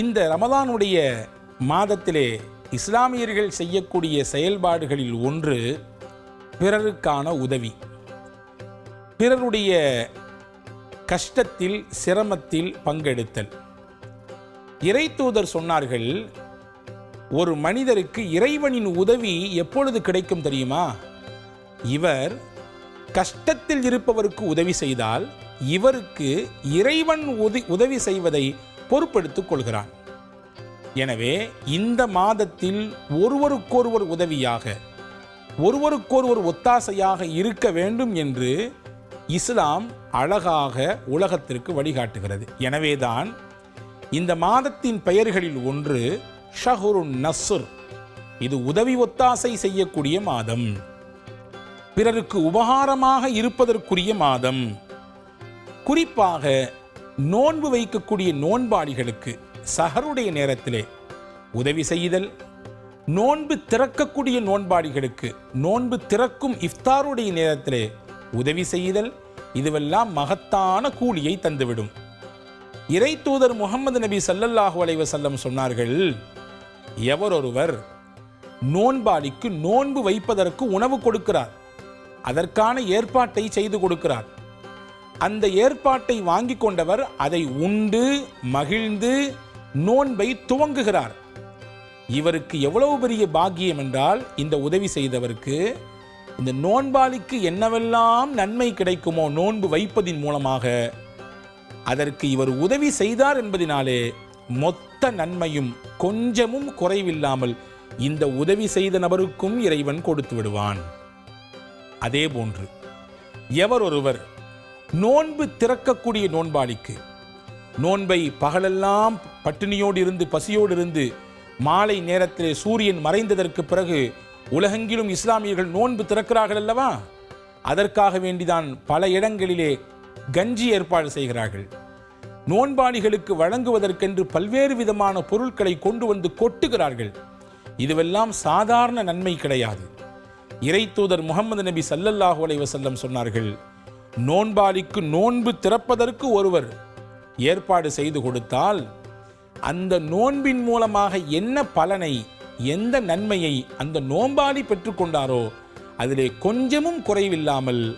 இந்த ரமதானுடைய மாதத்திலே இஸ்லாமியர்கள் செய்யக்கூடிய செயல்பாடுகளில் ஒன்று பிறருக்கான உதவி. பிறருடைய கஷ்டத்தில் சிரமத்தில் பங்கெடுத்தல். இறைத்தூதர் சொன்னார்கள் ஒரு மனிதருக்கு இறைவனின் உதவி எப்பொழுது கிடைக்கும் தெரியுமா? இவர் கஷ்டத்தில் இருப்பவருக்கு உதவி செய்தால் இவருக்கு இறைவன் உதி உதவி செய்வதை பொறுப்பெடுத்துக் கொள்கிறான். எனவே இந்த மாதத்தில் ஒருவருக்கொருவர் உதவியாக ஒருவருக்கொருவர் ஒத்தாசையாக இருக்க வேண்டும் என்று இஸ்லாம் அழகாக உலகத்திற்கு வழிகாட்டுகிறது. எனவேதான் இந்த மாதத்தின் பெயர்களில் ஒன்று ஷஹுருன் நசுர் இது உதவி ஒத்தாசை செய்யக்கூடிய மாதம். பிறருக்கு உபகாரமாக இருப்பதற்குரிய மாதம். குறிப்பாக நோன்பு வைக்கக்கூடிய நோன்பாளிகளுக்கு சஹருடைய நேரத்திலே உதவி செய்தல் நோன்பு திறக்கக்கூடிய நோன்பாளிகளுக்கு நோன்பு திறக்கும் இஃப்தாருடைய நேரத்திலே உதவி செய்தல் இதுவெல்லாம் மகத்தான கூலியை தந்துவிடும். இறை தூதர் முகமது நபி சல்லல்லாஹு அலைஹி வஸல்லம் சொன்னார்கள் எவரொருவர் நோன்பாளிக்கு நோன்பு வைப்பதற்கு உணவு கொடுக்கிறார் அதற்கான ஏற்பாட்டை செய்து கொடுக்கிறார் அந்த ஏற்பாட்டை வாங்கி கொண்டவர் அதை உண்டு மகிழ்ந்து நோன்பை துவங்குகிறார். இவருக்கு எவ்வளவு பெரிய பாக்கியம் என்றால் இந்த உதவி செய்தவருக்கு இந்த நோன்பாளிக்கு என்னவெல்லாம் நன்மை கிடைக்குமோ நோன்பு வைப்பதின் மூலமாக அதற்கு இவர் உதவி செய்தார் என்பதினாலே மொத்த நன்மையும் கொஞ்சமும் குறைவில்லாமல் இந்த உதவி செய்த நபருக்கும் இறைவன் கொடுத்து விடுவான். அதே போன்று எவர் ஒருவர் நோன்பு திறக்கக்கூடிய நோன்பாளிக்கு. நோன்பை பகலெல்லாம் பட்டினியோடு இருந்து பசியோடு இருந்து மாலை நேரத்திலே சூரியன் மறைந்ததற்கு பிறகு உலகெங்கிலும் இஸ்லாமியர்கள் நோன்பு திறக்கிறார்கள் அல்லவா? அதற்காக வேண்டிதான் பல இடங்களிலே கஞ்சி ஏற்பாடு செய்கிறார்கள். நோன்பாளிகளுக்கு வழங்குவதற்கென்று பல்வேறு விதமான பொருட்களை கொண்டு வந்து கொட்டுகிறார்கள். இதுவெல்லாம் சாதாரண நன்மை கிடையாது. இறைத்தூதர் முகமது நபி சல்லல்லாஹு அலைவசல்லம் சொன்னார்கள் நோன்பாளிக்கு நோன்பு திறப்பதற்கு ஒருவர் ஏற்பாடு செய்து கொடுத்தால் அந்த நோன்பின் மூலமாக என்ன பலனை எந்த நன்மையை அந்த நோன்பாளி பெற்றுக்கொண்டாரோ அதிலே கொஞ்சமும் குறைவில்லாமல்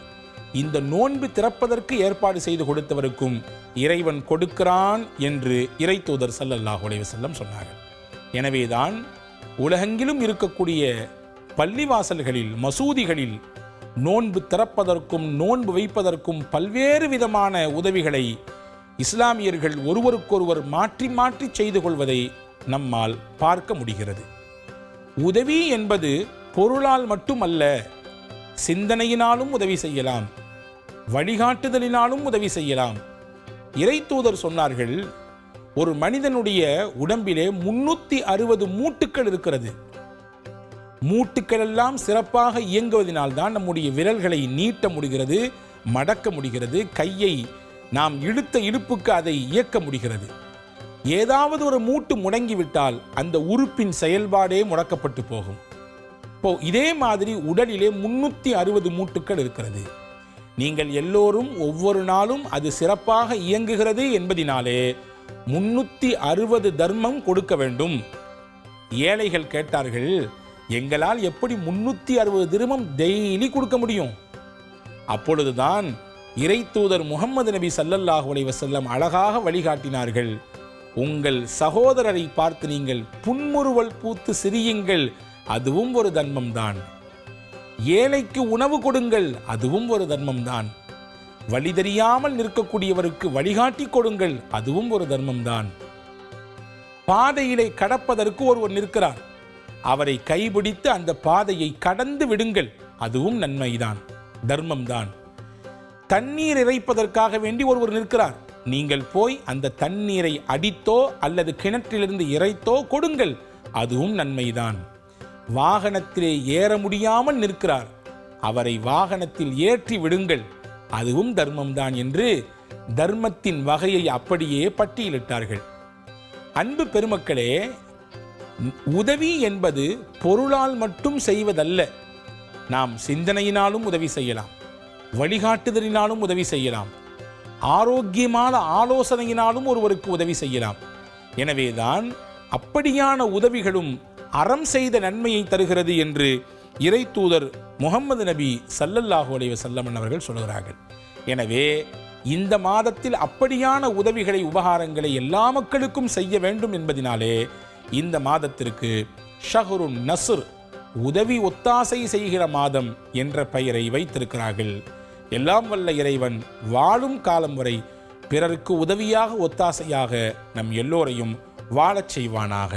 இந்த நோன்பு திறப்பதற்கு ஏற்பாடு செய்து கொடுத்தவருக்கும் இறைவன் கொடுக்கிறான் என்று இறை தூதர் சல்லல்லாஹ் அலைஹி செல்லம் சொன்னார்கள். எனவேதான் உலகெங்கிலும் இருக்கக்கூடிய பள்ளிவாசல்களில் மசூதிகளில் நோன்பு திறப்பதற்கும் நோன்பு வைப்பதற்கும் பல்வேறு விதமான உதவிகளை இஸ்லாமியர்கள் ஒருவருக்கொருவர் மாற்றி மாற்றி செய்து கொள்வதை நம்மால் பார்க்க முடிகிறது. உதவி என்பது பொருளால் மட்டுமல்ல சிந்தனையினாலும் உதவி செய்யலாம் வழிகாட்டுதலினாலும் உதவி செய்யலாம். இறைத்தூதர் சொன்னார்கள் ஒரு மனிதனுடைய உடம்பிலே முன்னூற்றி அறுபது மூட்டுக்கள் இருக்கிறது. மூட்டுக்கள் எல்லாம் சிறப்பாக இயங்குவதனால் தான் நம்முடைய விரல்களை நீட்ட முடிகிறது மடக்க முடிகிறது கையை நாம் இழுத்த இழுப்புக்கு அதை இயக்க முடிகிறது. ஏதாவது ஒரு மூட்டு முடங்கிவிட்டால் அந்த உறுப்பின் செயல்பாடே முடக்கப்பட்டு போகும். இப்போ இதே மாதிரி உடலிலே முன்னூற்றி அறுபது மூட்டுக்கள் இருக்கிறது. நீங்கள் எல்லோரும் ஒவ்வொரு நாளும் அது சிறப்பாக இயங்குகிறது என்பதினாலே முன்னூற்றி அறுபது தர்மம் கொடுக்க வேண்டும். ஏழைகள் கேட்டார்கள் எங்களால் எப்படி முன்னூத்தி அறுபது திருமம் டெய்லி கொடுக்க முடியும்? அப்பொழுதுதான் இறை தூதர் முகமது நபி ஸல்லல்லாஹு அலைஹி அழகாக வழிகாட்டினார்கள். உங்கள் சகோதரரை பார்த்து நீங்கள் புன்முறுவல் பூத்து சிரியுங்கள் அதுவும் ஒரு தர்மம்தான். ஏழைக்கு உணவு கொடுங்கள் அதுவும் ஒரு தர்மம்தான். வழி தெரியாமல் நிற்கக்கூடியவருக்கு வழிகாட்டி கொடுங்கள் அதுவும் ஒரு தர்மம்தான். பாதையிலே கடப்பதற்கு ஒருவர் நிற்கிறார் அவரை கைபிடித்து அந்த பாதையை கடந்து விடுங்கள். அதுவும் நன்மைதான். தர்மம்தான். தண்ணீர் இறைப்பதற்காக வேண்டி ஒருவர் நிற்கிறார். நீங்கள் போய் அந்த தண்ணீரை அடித்தோ அல்லது கிணற்றிலிருந்து இறைத்தோ கொடுங்கள். அதுவும் நன்மைதான். வாகனத்திலே ஏற முடியாமல் நிற்கிறார். அவரை வாகனத்தில் ஏற்றி விடுங்கள். அதுவும் தர்மம்தான் என்று தர்மத்தின் வகையை அப்படியே பட்டியலிட்டார்கள். அன்பு பெருமக்களே உதவி என்பது பொருளால் மட்டும் செய்வதல்ல. நாம் சிந்தனையினாலும் உதவி செய்யலாம். வழிகாட்டுதலினாலும் உதவி செய்யலாம். ஆரோக்கியமான ஆலோசனையினாலும் ஒருவருக்கு உதவி செய்யலாம். எனவேதான் அப்படியான உதவிகளும் அறம் செய்த நன்மையை தருகிறது என்று இறை தூதர் முகமது நபி சல்லல்லாஹு அலைஹி வஸல்லம் அவர்கள் சொல்கிறார்கள். எனவே இந்த மாதத்தில் அப்படியான உதவிகளை உபகாரங்களை எல்லா மக்களுக்கும் செய்ய வேண்டும் என்பதினாலே இந்த மாதத்திற்கு ஷஹரு நசுர் உதவி ஒத்தாசை செய்கிற மாதம் என்ற பெயரை வைத்திருக்கிறார்கள். எல்லாம் வல்ல இறைவன் வாழும் காலம் வரை பிறருக்கு உதவியாக ஒத்தாசையாக நம் எல்லோரையும் வாழச் செய்வானாக.